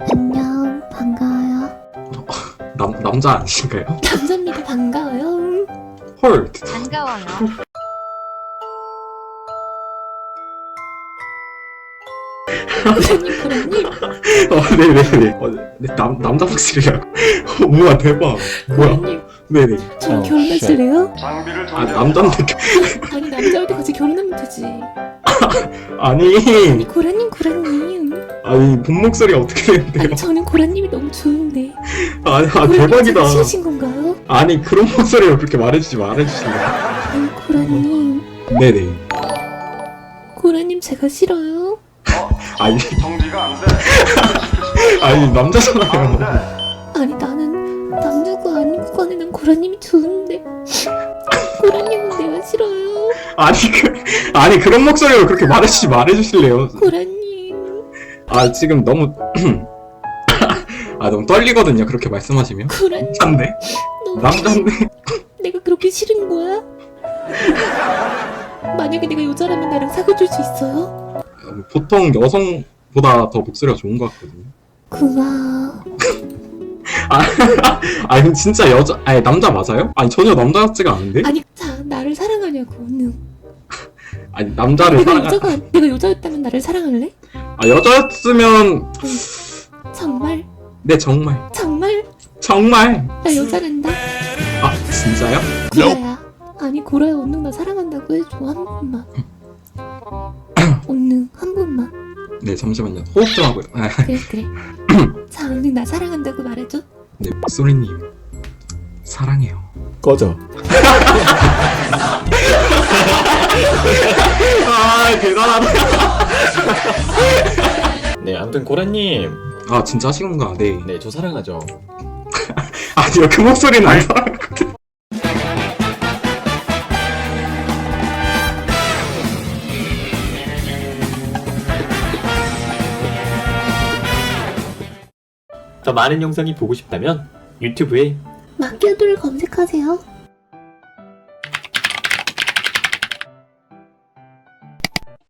안녕, 반가워요. 남, 남자 아니신가요? 남자입니다, 반가워요. 헐 반가워요. 고라님. 어, 네네네 어, 네, 남, 남자 목소리야 어, 우와 대박 뭐야 고라님, 네네 저랑 어, 결혼하실래요? 장비를 아 남잔데 아니, 남자한테 같이 결혼하면 되지. 아니 아니, 고라님, 고라님. 아니 본 목소리가 어떻게 되는데요 아니, 저는 고라님이 너무 좋은데. 아니 아 고라님 대박이다 싫으신 건가요? 아니 그런 목소리로 그렇게 말해주지 말아주시네 아니, 고라님. 네네 고라님 제가 싫어요. 아니 정지가 안 돼. 아니 남자잖아요 안 돼. 아니, 나는 남자고 아니고 간에 난 고라님이 좋은데. 고라님은 내가 싫어요. 아니 그 아니 그런 목소리로 그렇게 말해주지 말해주실래요 고라님. 아 지금 너무 아 너무 떨리거든요 그렇게 말씀하시면 고라님. 남잔데 남잔데 내가 그렇게 싫은 거야? 만약에 내가 여자라면 나랑 사귀어줄 수 있어요? 보통 여성보다 더 목소리가 좋은 것 같거든요. 그와 아니 근데 진짜 여자 아니 남자 맞아요? 아니 전혀 남자 같지가 않은데? 아니 자 나를 사랑하냐고 아니 남자를 내가 사랑 여자가 내가 여자였다면 나를 사랑할래? 아 여자였으면 정말? 네 정말. 정말? 정말. 나 여자란다. 아 진짜요? 고라야. 아니 고라야 언능 나 사랑한다고 해줘 한 번만. 언능 한 번만. 네 잠시만요. 호흡 좀 하고요. 아, 그래 그래. 자 언능 나 사랑한다고 말해줘. 네 목소리님. 사랑해요. 꺼져. 네, 아무튼 고라님. 아 진짜 하시는가? 네. 네, 저 사랑하죠. 아니요 그 목소리는 안 사랑하거든. 더 많은 영상이 보고 싶다면 유튜브에 맡겨둘 검색하세요